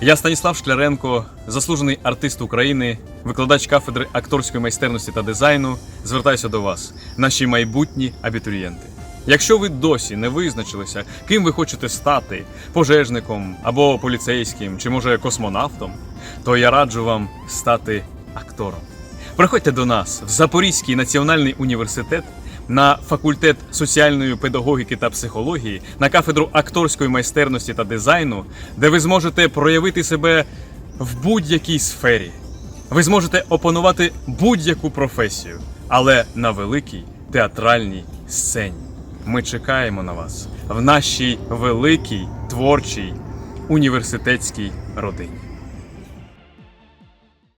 Я Станіслав Шкляренко, заслужений артист України, викладач кафедри акторської майстерності та дизайну. Звертаюся до вас, наші майбутні абітурієнти. Якщо ви досі не визначилися, ким ви хочете стати пожежником або поліцейським, чи може космонавтом, то я раджу вам стати актором. Приходьте до нас в Запорізький національний університет на факультет соціальної педагогіки та психології, на кафедру акторської майстерності та дизайну, де ви зможете проявити себе в будь-якій сфері. Ви зможете опанувати будь-яку професію, але на великій театральній сцені. Ми чекаємо на вас в нашій великій творчій університетській родині.